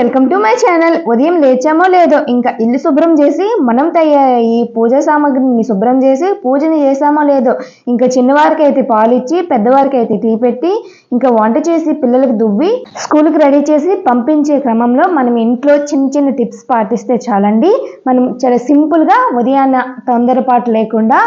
Welcome to my channel. ఉదయం లేచామో లేదో ఇంకా ఇల్లు శుభ్రం చేసి మనం తయారయ్యి పూజ సామాగ్రిని శుభ్రం చేసి పూజని చేసామో లేదో ఇంకా చిన్నవారికి అయితే పాలు ఇచ్చి పెద్దవారికి అయితే టీ పెట్టి ఇంకా వంట చేసి పిల్లలకు దువ్వి స్కూల్కి రెడీ చేసి పంపించే క్రమంలో మనం ఇంట్లో చిన్న చిన్న టిప్స్ పాటిస్తే చాలండి. మనం చాలా సింపుల్గా ఉదయాన్న తొందరపాటు లేకుండా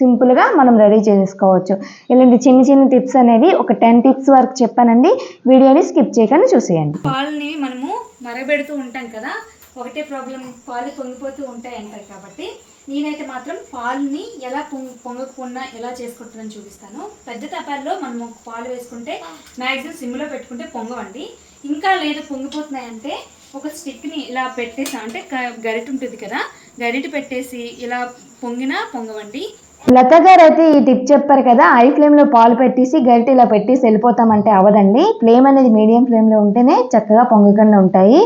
సింపుల్గా మనం రెడీ చేసుకోవచ్చు. ఇలాంటి చిన్న చిన్న టిప్స్ అనేవి ఒక టెన్ టిప్స్ వరకు చెప్పానండి. వీడియోని స్కిప్ చేయకుండా చూసేయండి. పాలని మనము మరగబెడుతూ ఉంటాం కదా ఒకటే ప్రాబ్లం పాలు పొంగిపోతూ ఉంటాయి అంటారు కాబట్టి నేనైతే మాత్రం పాలుని ఎలా పొంగి పొంగకుండా ఎలా చేసుకుంటుందని చూపిస్తాను. పెద్ద తపాల్లో మనము పాలు వేసుకుంటే మ్యాక్సిమం సిమ్లో పెట్టుకుంటే పొంగవండి. ఇంకా లేదు పొంగిపోతున్నాయంటే ఒక స్టిక్ని ఇలా పెట్టేసా అంటే గ- గరిట ఉంటుంది కదా గరిట పెట్టేసి ఇలా పొంగినా పొంగవండి. లత గారు అయితే ఈ టిప్ చెప్పారు కదా ఐ ఫ్లేమ్లో పాలు పెట్టేసి గరిటెలో ఇలా పెట్టేసి వెళ్ళిపోతామంటే అవదండి ఫ్లేమ్ అనేది మీడియం ఫ్లేమ్లో ఉంటేనే చక్కగా పొంగకుండా ఉంటాయి.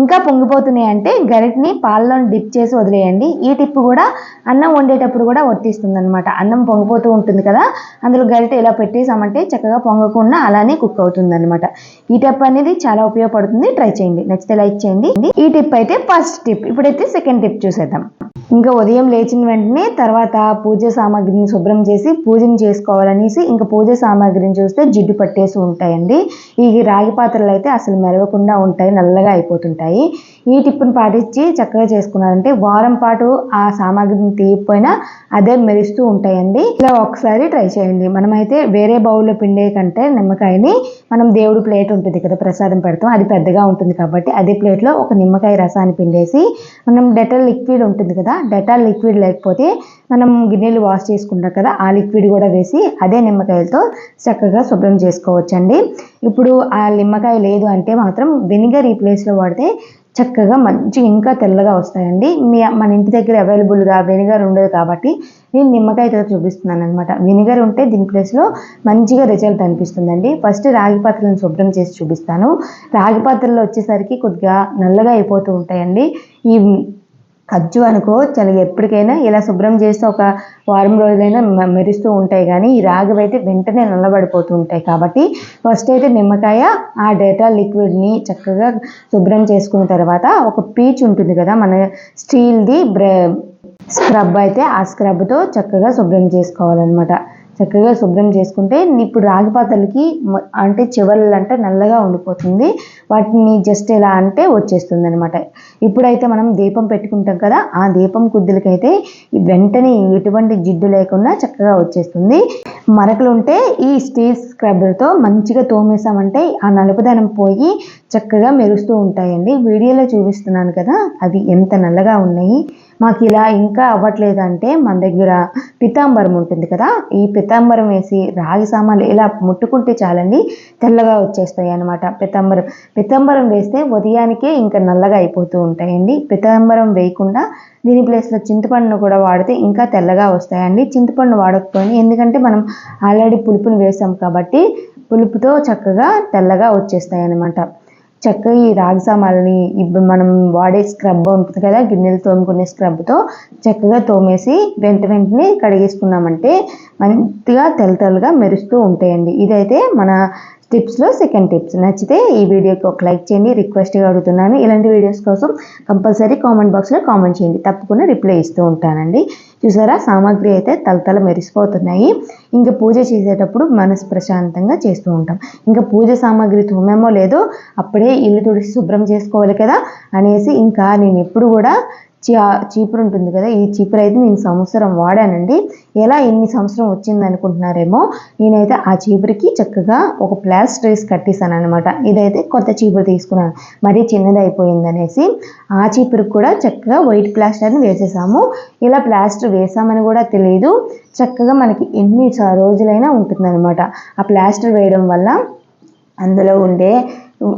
ఇంకా పొంగిపోతున్నాయి అంటే గరిటని పాలలో డిప్ చేసి వదిలేయండి. ఈ టిప్ కూడా అన్నం వండేటప్పుడు కూడా వర్తిస్తుంది అనమాట అన్నం పొంగిపోతూ ఉంటుంది కదా అందులో గరిటె ఇలా పెట్టేసామంటే చక్కగా పొంగకుండా అలానే కుక్ అవుతుంది అనమాట ఈ టిప్ అనేది చాలా ఉపయోగపడుతుంది. ట్రై చేయండి. నచ్చితే లైక్ చేయండి. ఈ టిప్ అయితే ఫస్ట్ టిప్. ఇప్పుడైతే సెకండ్ టిప్ చూసేద్దాం. ఇంకా ఉదయం లేచిన వెంటనే తర్వాత పూజ సామాగ్రిని శుభ్రం చేసి పూజను చేసుకోవాలనేసి ఇంకా పూజ సామాగ్రిని చూస్తే జిడ్డు పట్టేసి ఉంటాయండి. ఈ రాగి పాత్రలు అయితే అసలు మెరవకుండా ఉంటాయి నల్లగా అయిపోతుంటాయి. ఈ టిప్పును పాటించి చక్కగా చేసుకున్నారంటే వారం పాటు ఆ సామాగ్రిని తీయకపోయినా అదే మెరుస్తూ ఉంటాయండి. ఇలా ఒకసారి ట్రై చేయండి. మనమైతే వేరే బౌల్లో పిండే కంటే నిమ్మకాయని మనం దేవుడి ప్లేట్ ఉంటుంది కదా ప్రసాదం పెడతాం. అది పెద్దగా ఉంటుంది కాబట్టి అదే ప్లేట్లో ఒక నిమ్మకాయ రసాన్ని పిండేసి మనం డెటల్ లిక్విడ్ ఉంటుంది కదా డెటాల్ లిక్విడ్ లేకపోతే మనం గిన్నెలు వాష్ చేసుకుంటాం కదా ఆ లిక్విడ్ కూడా వేసి అదే నిమ్మకాయలతో చక్కగా శుభ్రం చేసుకోవచ్చండి. ఇప్పుడు ఆ నిమ్మకాయ లేదు అంటే మాత్రం వెనిగర్ ఈ ప్లేస్లో వాడితే చక్కగా మంచి ఇంకా తెల్లగా వస్తాయండి. మీ మన ఇంటి దగ్గర అవైలబుల్గా వెనిగర్ ఉండదు కాబట్టి నేను నిమ్మకాయతో చూపిస్తున్నాను అనమాట వెనిగర్ ఉంటే దీని ప్లేస్లో మంచిగా రిజల్ట్ అనిపిస్తుందండి. ఫస్ట్ రాగి పాత్రలను శుభ్రం చేసి చూపిస్తాను. రాగి పాత్రలో వచ్చేసరికి కొద్దిగా నల్లగా అయిపోతూ ఉంటాయండి. ఈ ఖర్చు అనుకో చాలా ఎప్పటికైనా ఇలా శుభ్రం చేస్తే ఒక వారం రోజులైనా మెరుస్తూ ఉంటాయి కానీ ఈ రాగవి అయితే వెంటనే నల్లబడిపోతూ ఉంటాయి కాబట్టి ఫస్ట్ అయితే నిమ్మకాయ ఆ డేటా లిక్విడ్ని చక్కగా శుభ్రం చేసుకున్న తర్వాత ఒక పీచ్ ఉంటుంది కదా మన స్టీల్ది బ్ర స్క్రబ్ అయితే ఆ స్క్రబ్తో చక్కగా శుభ్రం చేసుకోవాలన్నమాట. చక్కగా శుభ్రం చేసుకుంటే ఇప్పుడు రాగి పాత్రలకి అంటే చివర్లు అంటే నల్లగా ఉండిపోతుంది. వాటిని జస్ట్ ఎలా అంటే వచ్చేస్తుంది అనమాట ఇప్పుడైతే మనం దీపం పెట్టుకుంటాం కదా ఆ దీపం కుద్దులకైతే వెంటనే ఎటువంటి జిడ్డు లేకుండా చక్కగా వచ్చేస్తుంది. మరకలు ఉంటే ఈ స్టీల్ స్క్రబ్బర్తో మంచిగా తోమేసామంటే ఆ నలుపుదనం పోయి చక్కగా మెరుస్తూ ఉంటాయండి. వీడియోలో చూపిస్తున్నాను కదా అవి ఎంత నల్లగా ఉన్నాయి. మాకు ఇలా ఇంకా అవ్వట్లేదు అంటే మన దగ్గర పితాంబరం ఉంటుంది కదా ఈ పితాంబరం వేసి రాగి సామాన్లు ఇలా ముట్టుకుంటే చాలండి తెల్లగా వచ్చేస్తాయి అన్నమాట. పితాంబరం పితాంబరం వేస్తే ఉదయానికే ఇంకా నల్లగా అయిపోతూ ఉంటాయండి. పితాంబరం వేయకుండా దీని ప్లేస్లో చింతపండును కూడా వాడితే ఇంకా తెల్లగా వస్తాయండి. చింతపండు వాడకపోయినా ఎందుకంటే మనం ఆల్రెడీ పులుపుని వేసాం కాబట్టి పులుపుతో చక్కగా తెల్లగా వచ్చేస్తాయి అనమాట చక్కగా ఈ రాగి సామాన్లని ఇప్పుడు మనం వాడే స్క్రబ్ ఉంటుంది కదా గిన్నెలు తోముకునే స్క్రబ్తో చక్కగా తోమేసి వెంట వెంటనే కడిగేసుకున్నామంటే మంచిగా తెల్ల తెల్లగా మెరుస్తూ ఉంటాయండి. ఇదైతే మన టిప్స్లో సెకండ్ టిప్స్ నచ్చితే ఈ వీడియోకి ఒక లైక్ చేయండి. రిక్వెస్ట్గా అడుగుతున్నాను. ఇలాంటి వీడియోస్ కోసం కంపల్సరీ కామెంట్ బాక్స్లో కామెంట్ చేయండి. తప్పకుండా రిప్లై ఇస్తూ ఉంటానండి. చూసారా? సామాగ్రి అయితే తలతల మెరిసిపోతున్నాయి. ఇంకా పూజ చేసేటప్పుడు మనసు ప్రశాంతంగా చేస్తూ ఉంటాం. ఇంకా పూజ సామాగ్రి తోమేమో లేదో అప్పుడే ఇల్లు తుడిసి శుభ్రం చేసుకోవాలి కదా అనేసి ఇంకా నేను ఎప్పుడు కూడా చీపురు ఉంటుంది కదా ఈ చీపురు అయితే నేను సంవత్సరం వాడానండి. ఎలా ఎన్ని సంవత్సరం వచ్చింది అనుకుంటున్నారేమో నేనైతే ఆ చీపురికి చక్కగా ఒక ప్లాస్టర్ వేసి కట్టేశాను అనమాట ఇదైతే కొత్త చీపురు తీసుకున్నాను. మరీ చిన్నది అయిపోయింది అనేసి ఆ చీపురికి కూడా చక్కగా వైట్ ప్లాస్టర్ని వేసేసాము. ఇలా ప్లాస్టర్ వేసామని కూడా తెలియదు చక్కగా మనకి ఎన్ని రోజులైనా ఉంటుందన్నమాట. ఆ ప్లాస్టర్ వేయడం వల్ల అందులో ఉండే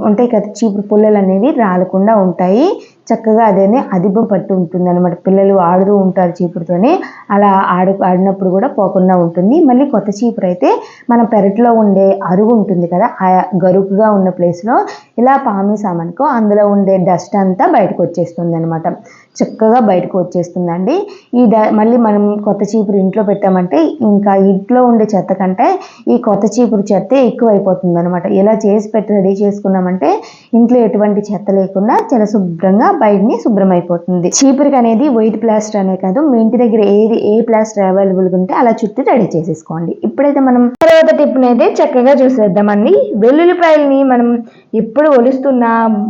ఉంటాయి కదా చీపురు పుల్లలు అనేవి రాలకుండా ఉంటాయి. చక్కగా అదేనే అదిబ్బ పట్టు ఉంటుంది అనమాట పిల్లలు ఆడుతూ ఉంటారు చీపురుతోనే. అలా ఆడు ఆడినప్పుడు కూడా పోకుండా ఉంటుంది. మళ్ళీ కొత్త చీపురు అయితే మన పెరట్లో ఉండే అరుగు ఉంటుంది కదా ఆ గరుకుగా ఉన్న ప్లేస్లో ఇలా పామేసామనుకో అందులో ఉండే డస్ట్ అంతా బయటకు వచ్చేస్తుంది అనమాట చక్కగా బయటకు వచ్చేస్తుందండి. ఈ డ మళ్ళీ మనం కొత్త చీపురు ఇంట్లో పెట్టామంటే ఇంకా ఇంట్లో ఉండే చెత్త కంటే ఈ కొత్త చీపురు చెత్తే ఎక్కువ అయిపోతుంది అనమాట ఇలా చేసి పెట్టి రెడీ చేసుకున్నామంటే ఇంట్లో ఎటువంటి చెత్త లేకుండా చాలా శుభ్రంగా బయటని శుభ్రం అయిపోతుంది చీపురికి అనేది వైట్ ప్లాస్టర్ అనే కాదు మీ ఇంటి దగ్గర ఏది ఏ ప్లాస్టర్ అవైలబుల్గా ఉంటే అలా చుట్టూ రెడీ చేసేసుకోండి. ఇప్పుడైతే మనం తర్వాత టిప్ని అయితే చక్కగా చూసేద్దామండి. వెల్లుల్లిపాయల్ని మనం ఎప్పుడు ఒలుస్తున్న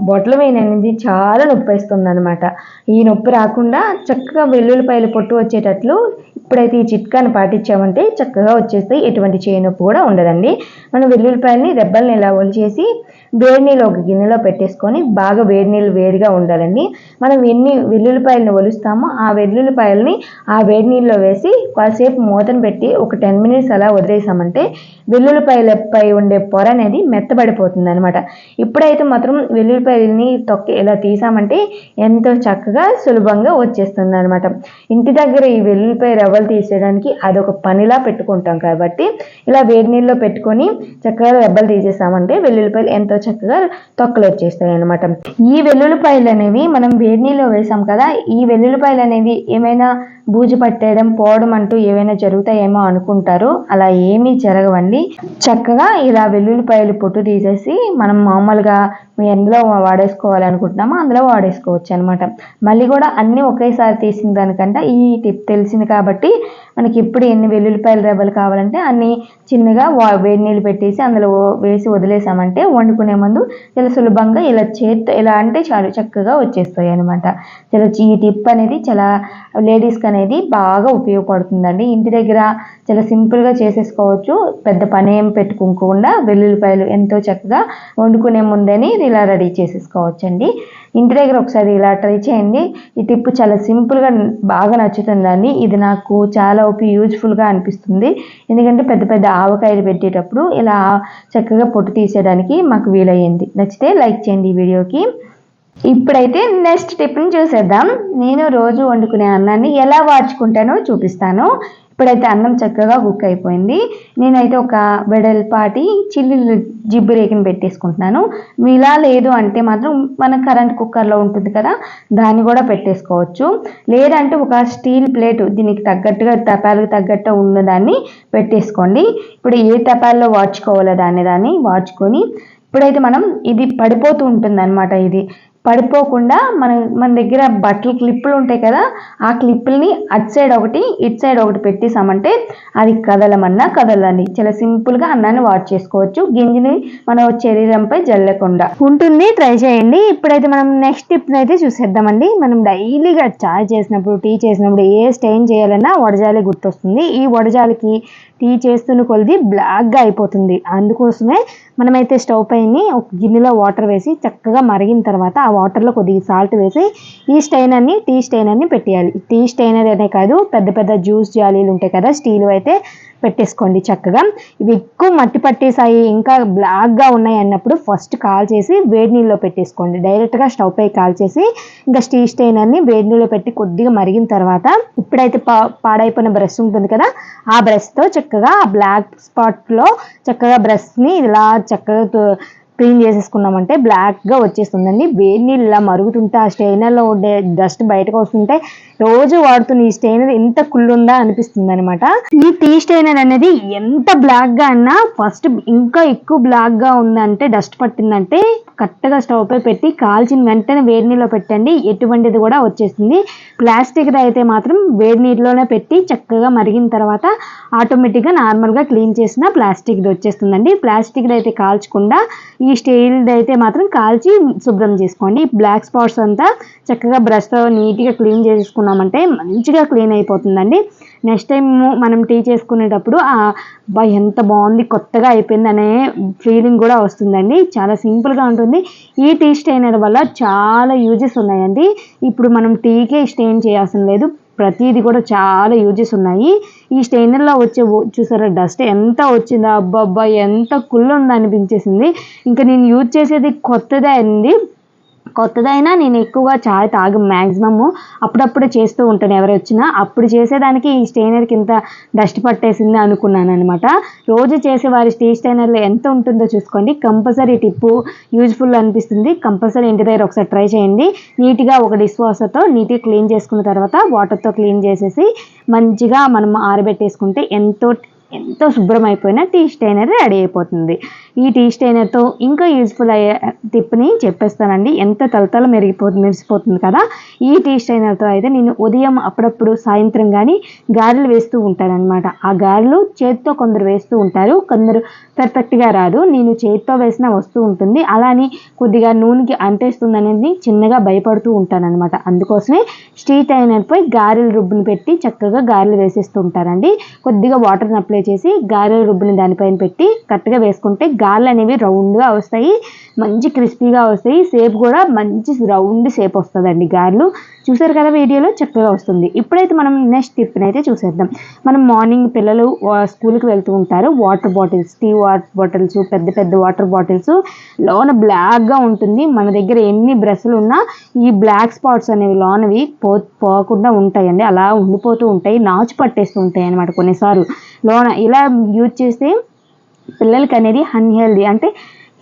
బొట్టల వేయన అనేది చాలా నొప్పేస్తుంది అనమాట ఈ నొప్పి రాకుండా చక్కగా వెల్లుల్లిపాయలు పొట్టు వచ్చేటట్లు ఇప్పుడైతే ఈ చిట్కాను పాటించామంటే చక్కగా వచ్చేస్తాయి. ఎటువంటి చేయి నొప్పి కూడా ఉండదండి. మనం వెల్లుల్లిపాయల్ని రెబ్బల్ని ఇలా ఒలిచేసి వేడి నీళ్ళు ఒక గిన్నెలో పెట్టేసుకొని బాగా వేడి నీళ్ళు వేడిగా ఉండాలండి. మనం ఎన్ని వెల్లుల్లిపాయలను ఒలుస్తామో ఆ వెల్లుల్లిపాయలని ఆ వేడి నీళ్ళలో వేసి కాసేపు మూతను పెట్టి ఒక టెన్ మినిట్స్ అలా వదిలేసామంటే వెల్లుల్లిపాయలపై ఉండే పొర అనేది మెత్తబడిపోతుంది అనమాట ఇప్పుడైతే మాత్రం వెల్లుల్లిపాయలని తొక్కి ఇలా తీసామంటే ఎంతో చక్కగా సులభంగా వచ్చేస్తుంది అనమాట ఇంటి దగ్గర ఈ వెల్లుల్లిపాయ రవ్వలు తీసేయడానికి అదొక పనిలా పెట్టుకుంటాం కాబట్టి ఇలా వేడి నీళ్ళలో పెట్టుకొని చక్కగా రెబ్బలు తీసేసామంటే వెల్లుల్లిపాయలు ఎంతో చక్కగా తొక్కలు వచ్చేస్తాయి అనమాట ఈ వెల్లుల్లిపాయలు అనేవి మనం వేడి నీళ్ళలో వేసాం కదా ఈ వెల్లుల్లిపాయలు అనేవి ఏమైనా బూజు పట్టేయడం పోవడం అంటూ ఏవైనా జరుగుతాయేమో అనుకుంటారు. అలా ఏమీ జరగవండి. చక్కగా ఇలా వెల్లుల్లిపాయలు పొట్టు తీసేసి మనం మామూలుగా మీ ఎందులో వాడేసుకోవాలనుకుంటున్నామో అందులో వాడేసుకోవచ్చు అనమాట మళ్ళీ కూడా అన్నీ ఒకేసారి తీసిన దానికంటే ఈ టిప్ తెలిసింది కాబట్టి మనకి ఎప్పుడు ఎన్ని వెల్లుల్లిపాయల రెబ్బలు కావాలంటే అన్ని చిన్నగా వా వేడి నీళ్ళు పెట్టేసి అందులో వేసి వదిలేసామంటే వండుకునే ముందు చాలా సులభంగా ఇలా చేత్తో ఇలా అంటే చాలు చక్కగా వచ్చేస్తాయి అనమాట చాలా ఈ టిప్ అనేది చాలా లేడీస్కి అనేది బాగా ఉపయోగపడుతుందండి. ఇంటి దగ్గర చాలా సింపుల్గా చేసేసుకోవచ్చు. పెద్ద పని ఏం పెట్టుకోకుండా వెల్లుల్లిపాయలు ఎంతో చక్కగా వండుకునే ముందని ఇలా రెడీ చేసేసుకోవచ్చండి. ఇంటి దగ్గర ఒకసారి ఇలా ట్రై చేయండి. ఈ టిప్ చాలా సింపుల్గా బాగా నచ్చుతుందండి. ఇది నాకు చాలా ఉప యూజ్ఫుల్గా అనిపిస్తుంది. ఎందుకంటే పెద్ద పెద్ద ఆవకాయలు పెట్టేటప్పుడు ఇలా చక్కగా పొట్టు తీసేయడానికి మాకు వీలయ్యింది. నచ్చితే లైక్ చేయండి ఈ వీడియోకి. ఇప్పుడైతే నెక్స్ట్ టిప్ని చూసేద్దాం. నేను రోజు వండుకునే అన్నాన్ని ఎలా వార్చుకుంటానో చూపిస్తాను. ఇప్పుడైతే అన్నం చక్కగా కుక్ అయిపోయింది. నేనైతే ఒక వెడల్పాటి చిల్లీలు జిబ్బు రేకిని పెట్టేసుకుంటున్నాను. ఇలా లేదు అంటే మాత్రం మన కరెంట్ కుక్కర్లో ఉంటుంది కదా దాన్ని కూడా పెట్టేసుకోవచ్చు. లేదంటే ఒక స్టీల్ ప్లేట్ దీనికి తగ్గట్టుగా తపాలకు తగ్గట్టు ఉన్నదాన్ని పెట్టేసుకోండి. ఇప్పుడు ఏ తపాల్లో వాడ్చుకోవాలో దాన్ని దాన్ని వాడ్చుకొని ఇప్పుడైతే మనం ఇది పడిపోతూ ఉంటుంది ఇది. పడిపోకుండా మనం మన దగ్గర బట్టలు క్లిప్పులు ఉంటాయి కదా ఆ క్లిప్పుల్ని అటు సైడ్ ఒకటి ఇటు సైడ్ ఒకటి పెట్టేసామంటే అది కదలమన్నా కదలండి. చాలా సింపుల్గా అన్నాన్ని వాష్ చేసుకోవచ్చు. గింజని మన శరీరంపై జల్లకుండా. ఉంటుంది ట్రై చేయండి. ఇప్పుడైతే మనం నెక్స్ట్ టిప్ని అయితే చూసేద్దామండి. మనం డైలీగా చాయ్ చేసినప్పుడు టీ చేసినప్పుడు ఏ స్టెయిన్ చేయాలన్నా వడజాలి గుర్తొస్తుంది. ఈ వడజాలికి టీ చేస్తున్న కొలిది బ్లాక్గా అయిపోతుంది. అందుకోసమే మనమైతే స్టవ్ పైన ఒక గిన్నెలో వాటర్ వేసి చక్కగా మరిగిన తర్వాత ఆ వాటర్లో కొద్దిగా సాల్ట్ వేసి ఈ స్టైనర్ని టీ స్టైనర్ని పెట్టేయాలి. టీ స్టైనర్ అనే కాదు పెద్ద పెద్ద జ్యూస్ జాలీలు ఉంటాయి కదా స్టీల్ అయితే పెట్టేసుకోండి చక్కగా. ఇవి ఎక్కువ మట్టి పట్టేసాయి ఇంకా బ్లాక్గా ఉన్నాయి అన్నప్పుడు ఫస్ట్ కాల్ చేసి వేడి నీళ్ళలో పెట్టేసుకోండి. డైరెక్ట్గా స్టవ్ పై కాల్ చేసి ఇంకా స్టీల్ స్టైనర్ని వేడి నీళ్ళలో పెట్టి కొద్దిగా మరిగిన తర్వాత ఇప్పుడైతే పా పాడైపోయిన బ్రష్ ఉంటుంది కదా ఆ బ్రష్తో చక్క చక్కగా ఆ బ్లాక్ స్పాట్లో చక్కగా బ్రష్ని ఇలా చక్కగా క్లీన్ చేసేసుకున్నామంటే బ్లాక్గా వచ్చేస్తుందండి. వేడి నీళ్ళు ఇలా మరుగుతుంటే ఆ స్టెయినర్లో ఉండే డస్ట్ బయటకు వస్తుంటే రోజు వాడుతున్న ఈ స్టెయినర్ ఎంత కుళ్ళుందా అనిపిస్తుంది అనమాట ఈ టీ స్టెయినర్ అనేది ఎంత బ్లాక్గా అన్నా ఫస్ట్ ఇంకా ఎక్కువ బ్లాక్గా ఉందంటే డస్ట్ పట్టిందంటే కరెక్ట్గా స్టవ్ పై పెట్టి కాల్చిన వెంటనే వేడి నీళ్ళలో పెట్టండి ఎటువంటిది కూడా వచ్చేస్తుంది. ప్లాస్టిక్ అయితే మాత్రం వేడి నీటిలోనే పెట్టి చక్కగా మరిగిన తర్వాత ఆటోమేటిక్గా నార్మల్గా క్లీన్ చేసిన ప్లాస్టిక్ది వచ్చేస్తుందండి. ప్లాస్టిక్ది అయితే కాల్చకుండా ఈ స్టీల్ది అయితే మాత్రం కాల్చి శుభ్రం చేసుకోండి. బ్లాక్ స్పాట్స్ అంతా చక్కగా బ్రష్తో నీట్గా క్లీన్ చేసుకున్నామంటే మంచిగా క్లీన్ అయిపోతుందండి. నెక్స్ట్ టైం మనం టీ చేసుకునేటప్పుడు ఆ అబ్బా ఎంత బాగుంది కొత్తగా అయిపోయింది అనే ఫీలింగ్ కూడా వస్తుందండి. చాలా సింపుల్గా ఉంటుంది. ఈ టీ స్టెయినర్ వల్ల చాలా యూజెస్ ఉన్నాయండి. ఇప్పుడు మనం టీకే స్టెయిన్ చేయాల్సిన లేదు. ప్రతిదీ కూడా చాలా యూజెస్ ఉన్నాయి. ఈ స్టెయినర్లో వచ్చే చూసారా డస్ట్ ఎంత వచ్చిందో. అబ్బబ్బా ఎంత కుళ్ళు ఉందో అనిపించేసింది ఇంకా నేను యూజ్ చేసేది కొత్తదే అండి. కొత్తదైనా నేను ఎక్కువగా చాయ్ తాగ మ్యాక్సిమము అప్పుడప్పుడు చేస్తూ ఉంటాను ఎవరు వచ్చినా. అప్పుడు చేసేదానికి ఈ స్టెయినర్కి ఇంత డస్ట్ పట్టేసింది అనుకున్నాను అనమాట రోజు చేసే వారి స్టీ స్టైనర్లో ఎంత ఉంటుందో చూసుకోండి. కంపల్సరీ టిప్పు యూజ్ఫుల్ అనిపిస్తుంది. కంపల్సరీ ఇంటి దగ్గర ఒకసారి ట్రై చేయండి. నీట్గా ఒక డిష్ వాషర్తో నీట్గా క్లీన్ చేసుకున్న తర్వాత వాటర్తో క్లీన్ చేసేసి మంచిగా మనం ఆరబెట్టేసుకుంటే ఎంతో ఎంతో శుభ్రం అయిపోయిన టీ స్టైనర్ రెడీ అయిపోతుంది. ఈ టీ స్టైనర్తో ఇంకా యూజ్ఫుల్ అయ్యే టిప్ని చెప్పేస్తానండి. ఎంత తలతల మెరిగిపోతుంది మెరిసిపోతుంది కదా? ఈ టీ స్టైనర్తో అయితే నేను ఉదయం అప్పుడప్పుడు సాయంత్రం కానీ గారెలు వేస్తూ ఉంటానన్నమాట. ఆ గారెలు చేతితో కొందరు వేస్తూ ఉంటారు. కొందరు పర్ఫెక్ట్గా రాదు. నేను చేతితో వేసిన వస్తూ ఉంటుంది. అలానే కొద్దిగా నూనెకి అంటేస్తుంది అనేది చిన్నగా భయపడుతూ ఉంటానన్నమాట. అందుకోసమే స్ట్రీట్ అయినపై గారెల రుబ్బుని పెట్టి చక్కగా గారెలు వేసేస్తూ ఉంటారండి కొద్దిగా వాటర్ని అప్లై చేసి గారెల రుబ్బుని దానిపైన పెట్టి కరెక్ట్గా వేసుకుంటే గార్లు అనేవి రౌండ్గా వస్తాయి. మంచి క్రిస్పీగా వస్తాయి. షేప్ కూడా మంచి రౌండ్ షేప్ వస్తుందండి గార్లు. చూసారు కదా వీడియోలో చక్కగా వస్తుంది. ఇప్పుడైతే మనం నెక్స్ట్ టిప్ని అయితే చూసేద్దాం. మనం మార్నింగ్ పిల్లలు స్కూల్కి వెళ్తూ ఉంటారు. వాటర్ బాటిల్స్ టీ వాటర్ బాటిల్స్ పెద్ద పెద్ద వాటర్ బాటిల్స్. లోన బ్లాక్గా ఉంటుంది. మన దగ్గర ఎన్ని బ్రష్లు ఉన్నా ఈ బ్లాక్ స్పాట్స్ అనేవి లోనవి పో పోకుండా ఉంటాయండి. అలా ఉండిపోతూ ఉంటాయి. నాచు పట్టేస్తూ ఉంటాయి అన్నమాట కొన్నిసార్లు. లోన ఇలా యూజ్ చేస్తే పిల్లలకి అనేది అన్హెల్దీ అంటే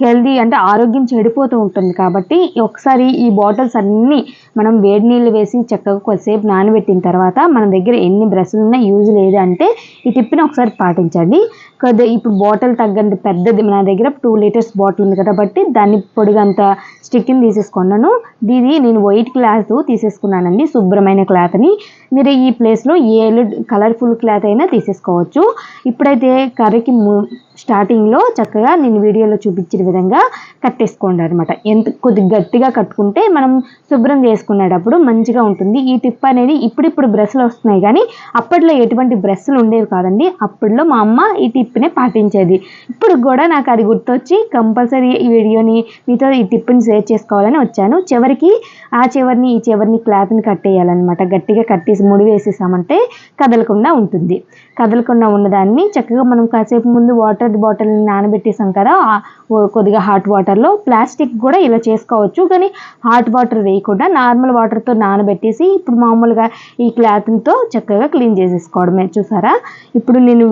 హెల్దీ అంటే ఆరోగ్యం చెడిపోతూ ఉంటుంది కాబట్టి ఒకసారి ఈ బాటిల్స్ అన్నీ మనం వేడి నీళ్ళు వేసి చక్కగా కొద్దిసేపు నానబెట్టిన తర్వాత మన దగ్గర ఎన్ని బ్రష్లు ఉన్నా యూజ్ లేదు అంటే ఈ టిప్ని ఒకసారి పాటించండి. కొద్ది ఇప్పుడు బాటిల్ తగ్గంత పెద్దది మన దగ్గర టూ లీటర్స్ బాటిల్ ఉంది కాబట్టి దాన్ని పొడిగంత స్టిక్ని తీసేసుకున్నాను. దీది నేను వైట్ క్లాత్ తీసేసుకున్నానండి శుభ్రమైన క్లాత్ని మీరు ఈ ప్లేస్లో ఏ కలర్ఫుల్ క్లాత్ అయినా తీసేసుకోవచ్చు. ఇప్పుడైతే కర్రీకి ము- స్టార్టింగ్లో చక్కగా నేను వీడియోలో చూపించిన విధంగా కట్టేసుకోండి అనమాట ఎంత కొద్ది గట్టిగా కట్టుకుంటే మనం శుభ్రం చేసుకునేటప్పుడు మంచిగా ఉంటుంది. ఈ టిప్ అనేది ఇప్పుడిప్పుడు బ్రష్లు వస్తున్నాయి కానీ అప్పట్లో ఎటువంటి బ్రష్లు ఉండేవి కాదండి. అప్పట్లో మా అమ్మ ఈ టిప్నే పాటించేది. ఇప్పుడు కూడా నాకు అది గుర్తొచ్చి కంపల్సరీ ఈ వీడియోని మీతో ఈ టిప్ని షేర్ చేసుకోవాలని వచ్చాను. చివరికి ఆ చివరిని ఈ చివరిని క్లాత్ని కట్టేయాలన్నమాట. గట్టిగా కట్టేసి ముడి వేసేసామంటే కదలకుండా ఉంటుంది. కదలకుండా ఉన్నదాన్ని చక్కగా మనం కాసేపు ముందు వాటర్ బాటిల్ నానబెట్టేసాం కదా కొద్దిగా హాట్ వాటర్లో ప్లాస్టిక్ కూడా ఇలా చేసుకోవచ్చు కానీ హాట్ వాటర్ వేయకుండా నార్మల్ వాటర్తో నానబెట్టేసి ఇప్పుడు మామూలుగా ఈ క్లాత్తో చక్కగా క్లీన్ చేసేసుకోవడమే. చూసారా? ఇప్పుడు నేను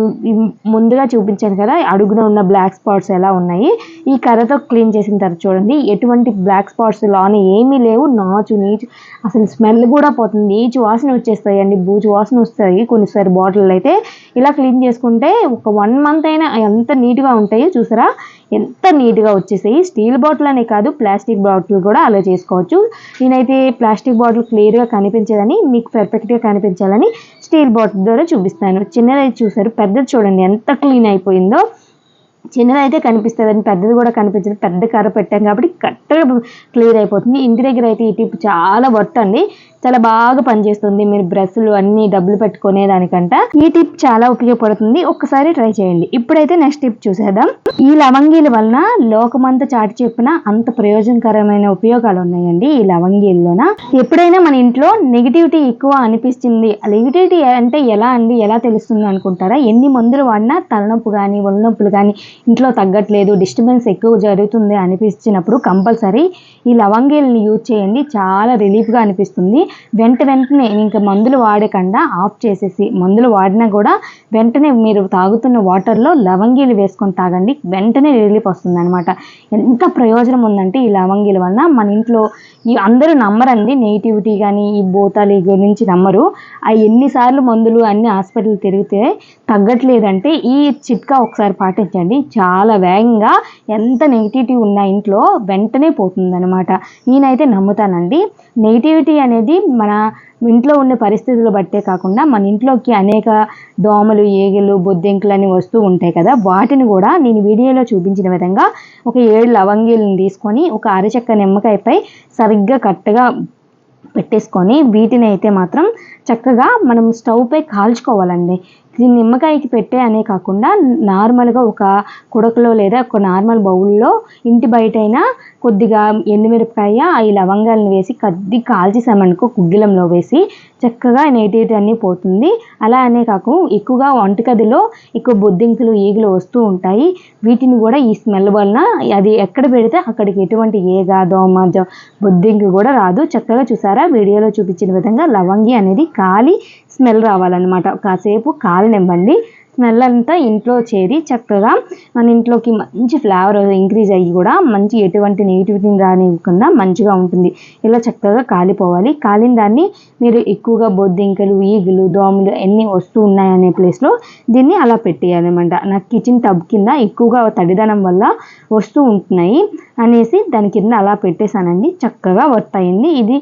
ముందుగా చూపించాను కదా అడుగున ఉన్న బ్లాక్ స్పాట్స్ ఎలా ఉన్నాయి. ఈ కర్రతో క్లీన్ చేసిన తర్వాత చూడండి ఎటువంటి బ్లాక్ స్పాట్స్లోనే ఏమీ లేవు. నాచు నీచు అసలు స్మెల్ కూడా పోతుంది. నీచు వాసన వచ్చేస్తాయి అండి బూజు వాసన వస్తాయి. కొన్నిసారి బాటిల్ అయితే ఇలా క్లీన్ చేసుకుంటే ఒక వన్ మంత్ అయినా ఎంత ఎంత నీట్గా ఉంటాయి చూసారా? ఎంత నీట్గా వచ్చేసాయి. స్టీల్ బాటిల్ అనే కాదు ప్లాస్టిక్ బాటిల్ కూడా అలా చేసుకోవచ్చు. నేనైతే ప్లాస్టిక్ బాటిల్ క్లియర్గా కనిపించేదని మీకు పర్ఫెక్ట్గా కనిపించాలని స్టీల్ బాటిల్ ద్వారా చూపిస్తాను. చిన్నది చూసారు పెద్దది చూడండి ఎంత క్లీన్ అయిపోయిందో. చిన్నది అయితే కనిపిస్తుంది పెద్దది కూడా కనిపించదు. పెద్ద కర్ర పెట్టాం కాబట్టి కరెక్ట్గా క్లియర్ అయిపోతుంది. ఇంటి దగ్గర అయితే ఈ టిప్ చాలా వర్త్ అండి. చాలా బాగా పనిచేస్తుంది మీరు బ్రష్లు అన్ని డబ్బులు పెట్టుకునే దానికంట. ఈ టిప్ చాలా ఉపయోగపడుతుంది. ఒక్కసారి ట్రై చేయండి. ఇప్పుడైతే నెక్స్ట్ టిప్ చూసేద్దాం. ఈ లవంగీల వలన లోకమంతా చాటి చెప్పిన అంత ప్రయోజనకరమైన ఉపయోగాలు ఉన్నాయండి ఈ లవంగీల్లోన. ఎప్పుడైనా మన ఇంట్లో నెగిటివిటీ ఎక్కువ అనిపిస్తుంది. నెగిటివిటీ అంటే ఎలా అండి? ఎలా తెలుస్తుంది అనుకుంటారా? ఎన్ని మందులు వాడినా తలనొప్పి కానీ ఒళ్ళనొప్పులు కానీ ఇంట్లో తగ్గట్లేదు డిస్టర్బెన్స్ ఎక్కువ జరుగుతుంది అనిపించినప్పుడు కంపల్సరీ ఈ లవంగీలను యూజ్ చేయండి. చాలా రిలీఫ్గా అనిపిస్తుంది. వెంట వెంటనే ఇంకా మందులు వాడకుండా ఆఫ్ చేసేసి మందులు వాడినా కూడా వెంటనే మీరు తాగుతున్న వాటర్లో లవంగీలు వేసుకొని తాగండి. వెంటనే రిలీఫ్ వస్తుంది అనమాట ఎంత ప్రయోజనం ఉందంటే ఈ లవంగీల వలన మన ఇంట్లో ఈ అందరూ నమ్మరండి. నెగిటివిటీ కానీ ఈ భూతాలు ఈ గురించి నమ్మరు. అవి ఎన్నిసార్లు మందులు అన్ని హాస్పిటల్ తిరిగితే తగ్గట్లేదంటే ఈ చిట్కా ఒకసారి పాటించండి. చాలా వేగంగా ఎంత నెగిటివిటీ ఉన్న ఇంట్లో వెంటనే పోతుందన్నమాట. నేనైతే నమ్ముతానండి. నెగిటివిటీ అనేది మన ఇంట్లో ఉండే పరిస్థితులు బట్టే కాకుండా మన ఇంట్లోకి అనేక దోమలు ఏగలు బొద్దింకలు అని వస్తూ ఉంటాయి కదా వాటిని కూడా నేను వీడియోలో చూపించిన విధంగా ఒక ఏడు లవంగీలను తీసుకొని ఒక అరచక్క నిమ్మకాయపై సరిగ్గా కరెక్ట్గా పెట్టేసుకొని వీటిని అయితే మాత్రం చక్కగా మనం స్టవ్పై కాల్చుకోవాలండి. ఇది నిమ్మకాయకి పెట్టే అనే కాకుండా నార్మల్గా ఒక కుడకలో లేదా ఒక నార్మల్ బౌల్లో ఇంటి బయట అయినా కొద్దిగా ఎండుమిరపకాయ ఈ లవంగాలను వేసి కొద్ది కాల్చేసామనుకో కుగ్గిలంలో వేసి చక్కగా నేటి అన్నీ పోతుంది. అలా అనే కాకు ఎక్కువగా వంటగదిలో ఎక్కువ బొద్దింకలు ఈగలు వస్తూ ఉంటాయి. వీటిని కూడా ఈ స్మెల్ వలన అది ఎక్కడ పెడితే అక్కడికి ఎటువంటి ఏగ దోమ జ- బొద్దింక కూడా రాదు. చక్కగా చూసారా? వీడియోలో చూపించిన విధంగా లవంగి అనేది కాలి స్మెల్ రావాలన్నమాట. కాసేపు కాలనివ్వండి. స్మెల్ అంతా ఇంట్లో చేరి చక్కగా మన ఇంట్లోకి మంచి ఫ్లేవర్ ఇంక్రీజ్ అయ్యి కూడా మంచి ఎటువంటి నెగిటివిటీ రానివ్వకుండా మంచిగా ఉంటుంది. ఇలా చక్కగా కాలిపోవాలి. కాలిన దాన్ని మీరు ఎక్కువగా బొద్దింకలు ఈగలు దోమలు ఎన్ని వస్తూ ఉన్నాయనే ప్లేస్లో దీన్ని అలా పెట్టేయాలన్నమాట నాకు కిచెన్ టబ్ కింద ఎక్కువగా తడిదనం వల్ల వస్తూ ఉంటున్నాయి అనేసి దాని కింద అలా పెట్టేశానండి. చక్కగా వర్త్ అయింది. ఇది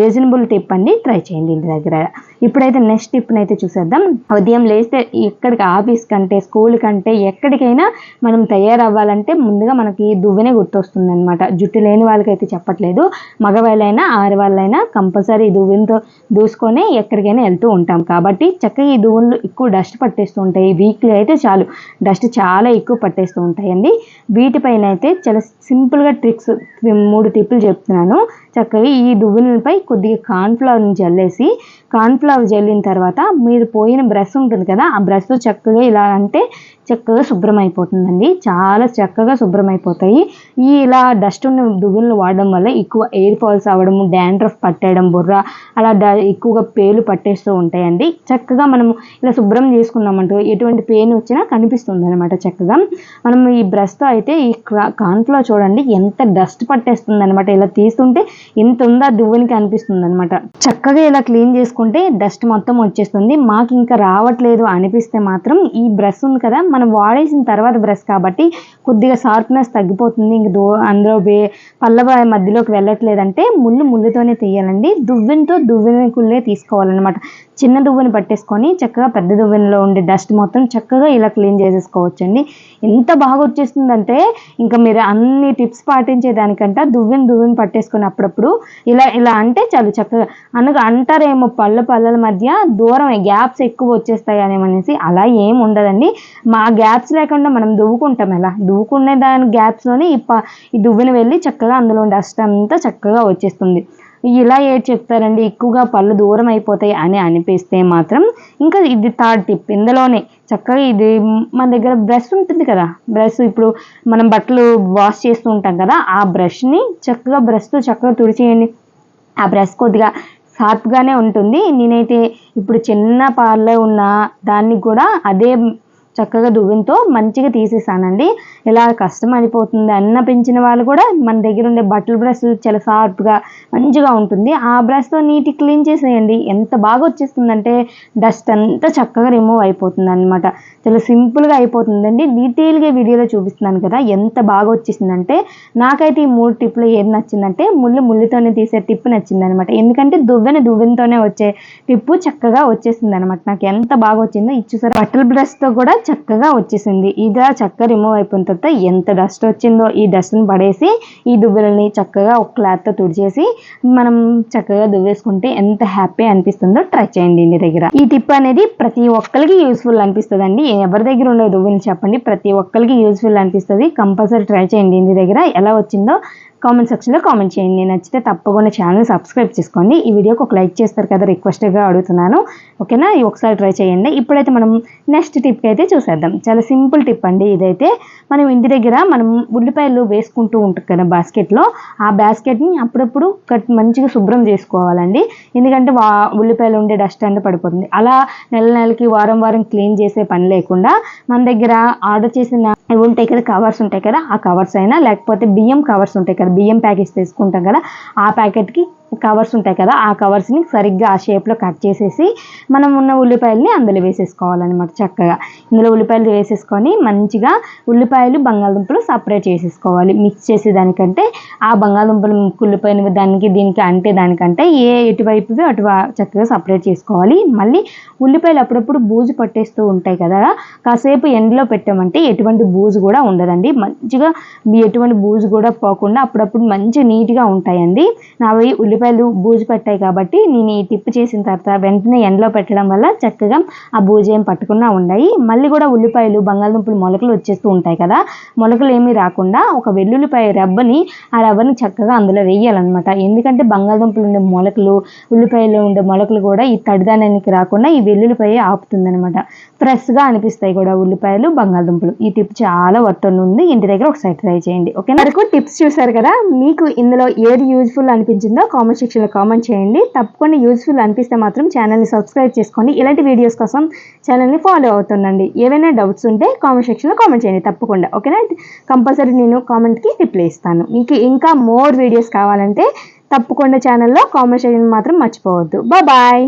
రీజనబుల్ టిప్ అండి. ట్రై చేయండి ఇంటి దగ్గర. ఇప్పుడైతే నెక్స్ట్ టిప్ని అయితే చూసేద్దాం. ఉదయం లేస్తే ఎక్కడికి ఆఫీస్ కంటే స్కూల్ కంటే ఎక్కడికైనా మనం తయారవ్వాలంటే ముందుగా మనకి దువ్వెనే గుర్తొస్తుంది అనమాట జుట్టు లేని వాళ్ళకైతే చెప్పట్లేదు. మగవాళ్ళైనా ఆడవాళ్ళైనా కంపల్సరీ దువ్వెనితో దువ్వెనతో దూసుకొని ఎక్కడికైనా వెళ్తూ ఉంటాం. కాబట్టి చక్కగా ఈ దువ్వెనలు ఎక్కువ డస్ట్ పట్టేస్తూ ఉంటాయి. వీక్లీ అయితే చాలు. డస్ట్ చాలా ఎక్కువ పట్టేస్తూ ఉంటాయండి. వీటిపైన అయితే చాలా సింపుల్గా ట్రిక్స్ మూడు టిప్పులు చెప్తున్నాను. చక్కగా ఈ దువ్వెనలపై కొద్దిగా కార్న్ఫ్లవర్ని జల్లేసి కార్న్ఫ్లవర్ జల్లిన తర్వాత మీరు పోయిన బ్రష్ ఉంటుంది కదా ఆ బ్రష్ చక్కగా ఇలా అంటే చక్కగా శుభ్రం చాలా చక్కగా శుభ్రం అయిపోతాయి ఈ ఇలా డస్ట్ ఉన్న దువ్వెనలు వాడడం వల్ల ఎక్కువ ఎయిర్ ఫాల్స్ అవ్వడము డాండ్రఫ్ పట్టేయడం బుర్ర అలా డ ఎక్కువగా పేలు పట్టేస్తూ ఉంటాయండి. చక్కగా మనము ఇలా శుభ్రం చేసుకున్నామంటూ ఎటువంటి పెయిన్ వచ్చినా కనిపిస్తుంది అనమాట చక్కగా. మనం ఈ బ్రష్తో అయితే ఈ కాన్ఫ్లో చూడండి ఎంత డస్ట్ పట్టేస్తుంది అనమాట ఇలా తీస్తుంటే ఎంత ఉందా దువ్వునికి అనిపిస్తుంది అనమాట చక్కగా ఇలా క్లీన్ చేసుకుంటే డస్ట్ మొత్తం వచ్చేస్తుంది. మాకు ఇంకా రావట్లేదు అనిపిస్తే మాత్రం ఈ బ్రష్ ఉంది కదా మనం వాడేసిన తర్వాత బ్రష్ కాబట్టి కొద్దిగా షార్ప్నెస్ తగ్గిపోతుంది. ఇంక దో అందులో వే పళ్ళ మధ్యలోకి వెళ్ళట్లేదంటే ముళ్ళు ముళ్ళుతోనే తీయాలండి. దువ్వెనతో దువ్వెన కుళ్ళే తీసుకోవాలన్నమాట. చిన్న దువ్వెని పట్టేసుకొని చక్కగా పెద్ద దువ్వెనలో ఉండే డస్ట్ మొత్తం చక్కగా ఇలా క్లీన్ చేసేసుకోవచ్చండి. ఎంత బాగా వచ్చేస్తుందంటే ఇంకా మీరు అన్ని టిప్స్ పాటించే దానికంట దువ్విని దువ్వెన పట్టేసుకొని అప్పుడప్పుడు ఇలా ఇలా అంటే చాలు చక్కగా. అనగా అంటారేమో పళ్ళ పళ్ళల మధ్య దూరం గ్యాప్స్ ఎక్కువ వచ్చేస్తాయి అనేసి అలా ఏం ఉండదండి. మా గ్యాప్స్ లేకుండా మనం దువ్వుకుంటాం ఎలా? దువ్వుకునే దాని గ్యాప్స్లోనే ఈ ప ఈ దువ్వెన వెళ్ళి చక్కగా అందులో డస్ట్ అంతా చక్కగా వచ్చేస్తుంది. ఇలా ఏది చెప్తారండి ఎక్కువగా పళ్ళు దూరం అయిపోతాయి అని అనిపిస్తే మాత్రం ఇంకా ఇది థర్డ్ టిప్. ఇందులోనే చక్కగా ఇది మన దగ్గర బ్రష్ ఉంటుంది కదా బ్రష్ ఇప్పుడు మనం బట్టలు వాష్ చేస్తూ ఉంటాం కదా ఆ బ్రష్ని చక్కగా బ్రష్తో చక్కగా తుడిచేయండి. ఆ బ్రష్ కొద్దిగా షార్ప్గానే ఉంటుంది. నేనైతే ఇప్పుడు చిన్న పార్లో ఉన్న దాన్ని కూడా అదే చక్కగా దువ్వెంతో మంచిగా తీసేసానండి. ఇలా కష్టం అయిపోతుంది. అన్న పెంచిన వాళ్ళు కూడా మన దగ్గర ఉండే బట్టల బ్రష్ చాలా షార్ప్గా మంచిగా ఉంటుంది. ఆ బ్రష్తో నీటి క్లీన్ చేసేయండి. ఎంత బాగా వచ్చేస్తుందంటే డస్ట్ అంతా చక్కగా రిమూవ్ అయిపోతుంది అనమాట చాలా సింపుల్గా అయిపోతుందండి. డీటెయిల్గా వీడియోలో చూపిస్తున్నాను కదా ఎంత బాగా వచ్చేసిందంటే నాకైతే ఈ మూడు టిప్పులు ఏది నచ్చిందంటే ముళ్ళు ముళ్ళుతోనే తీసే టిప్ నచ్చింది అనమాట ఎందుకంటే దువ్వెన దువ్వెనతోనే వచ్చే టిప్పు చక్కగా వచ్చేసింది అనమాట నాకు ఎంత బాగా వచ్చిందో. ఇచ్చేసారి బట్టల బ్రష్తో కూడా చక్కగా వచ్చేసింది. ఇది చక్కగా రిమూవ్ అయిపోయిన తర్వాత ఎంత డస్ట్ వచ్చిందో ఈ డస్ట్ని పడేసి ఈ దువ్వెలని చక్కగా ఒక క్లాత్తో తుడిచేసి మనం చక్కగా దువ్వేసుకుంటే ఎంత హ్యాపీ అనిపిస్తుందో ట్రై చేయండి ఇంటి దగ్గర. ఈ టిప్ అనేది ప్రతి ఒక్కరికి యూస్ఫుల్ అనిపిస్తుంది అండి ఎవరి దగ్గర ఉండే దువ్వెని చెప్పండి. ప్రతి ఒక్కరికి యూస్ఫుల్ అనిపిస్తుంది. కంపల్సరీ ట్రై చేయండి ఇంటి దగ్గర. ఎలా వచ్చిందో కామెంట్ సెక్షన్లో కామెంట్ చేయండి. నచ్చితే తప్పకుండా ఛానల్ సబ్స్క్రైబ్ చేసుకోండి. ఈ వీడియోకి ఒక లైక్ చేస్తారు కదా రిక్వెస్ట్గా అడుగుతున్నాను. ఓకేనా? ఒకసారి ట్రై చేయండి. ఇప్పుడైతే మనం నెక్స్ట్ టిప్కి అయితే చూసేద్దాం. చాలా సింపుల్ టిప్ అండి ఇదైతే. మనం ఇంటి దగ్గర మనం ఉల్లిపాయలు వేసుకుంటూ ఉంటుంది కదా బాస్కెట్లో ఆ బాస్కెట్ని అప్పుడప్పుడు కట్ మంచిగా శుభ్రం చేసుకోవాలండి. ఎందుకంటే వా ఉల్లిపాయలు ఉండే డస్ట్ అంతా పడిపోతుంది. అలా నెల నెలకి వారం వారం క్లీన్ చేసే పని లేకుండా మన దగ్గర ఆర్డర్ చేసిన ఇవి ఉంటాయి కదా కవర్స్ ఉంటాయి కదా ఆ కవర్స్ అయినా లేకపోతే బియ్యం కవర్స్ ఉంటాయి కదా బియ్యం ప్యాకెట్స్ తీసుకుంటాం కదా ఆ ప్యాకెట్కి కవర్స్ ఉంటాయి కదా ఆ కవర్స్ని సరిగ్గా ఆ షేప్లో కట్ చేసేసి మనం ఉన్న ఉల్లిపాయలని అందులో వేసేసుకోవాలన్నమాట చక్కగా. ఇందులో ఉల్లిపాయలు వేసేసుకొని మంచిగా ఉల్లిపాయలు బంగాళదుంపలు సపరేట్ చేసేసుకోవాలి. మిక్స్ చేసేదానికంటే ఆ బంగాళదుంపలు కుళ్ళిపోయిన దానికి దీనికి అంటే దానికంటే ఏ ఎటువైపువి అటు చక్కగా సపరేట్ చేసుకోవాలి. మళ్ళీ ఉల్లిపాయలు అప్పుడప్పుడు బూజు పట్టేస్తూ ఉంటాయి కదా కాసేపు ఎండలో పెట్టామంటే ఎటువంటి బూజు కూడా ఉండదండి. మంచిగా ఎటువంటి బూజు కూడా పోకుండా అప్పుడప్పుడు మంచి నీట్గా ఉంటాయండి. నావి ఉల్లిపాయలు బూజు పట్టాయి కాబట్టి నేను ఈ టిప్ చేసిన తర్వాత వెంటనే ఎండలో పెట్టడం వల్ల చక్కగా ఆ బూజు ఏం పట్టకుండా ఉన్నాయి మళ్ళీ కూడా ఉల్లిపాయలు బంగాళదుంపలు మొలకలు వచ్చేస్తూ ఉంటాయి కదా. మొలకలు ఏమీ రాకుండా ఒక వెల్లుల్లిపాయ రవ్వని ఆ రవ్వని చక్కగా అందులో వేయాలన్నమాట. ఎందుకంటే బంగాళదుంపలు ఉండే మొలకలు ఉల్లిపాయలో ఉండే మొలకలు కూడా ఈ తడిదానానికి రాకుండా ఈ వెల్లుల్లిపాయ ఆపుతుందనమాట ఫ్రెష్గా అనిపిస్తాయి కూడా ఉల్లిపాయలు బంగాళదుంపలు. ఈ టిప్ చాలా వర్తన్ ఉంది. ఇంటి దగ్గర ఒకసారి ట్రై చేయండి. ఓకే వరకు టిప్స్ చూసారు కదా? మీకు ఇందులో ఏది యూజ్ఫుల్ అనిపించిందో కామెంట్ సెక్షన్లో కామెంట్ చేయండి. తప్పకుండా యూజ్ఫుల్ అనిపిస్తే మాత్రం ఛానల్ని సబ్స్క్రైబ్ చేసుకోండి. ఇలాంటి వీడియోస్ కోసం ఛానల్ని ఫాలో అవుతుండండి. ఏవైనా డౌట్స్ ఉంటే కామెంట్ సెక్షన్లో కామెంట్ చేయండి తప్పకుండా. ఓకేనా కంపల్సరీ నేను కామెంట్కి రిప్లై ఇస్తాను. మీకు ఇంకా మోర్ వీడియోస్ కావాలంటే తప్పకుండా ఛానల్లో కామెంట్ చేయడం మాత్రం మర్చిపోవద్దు. బాయ్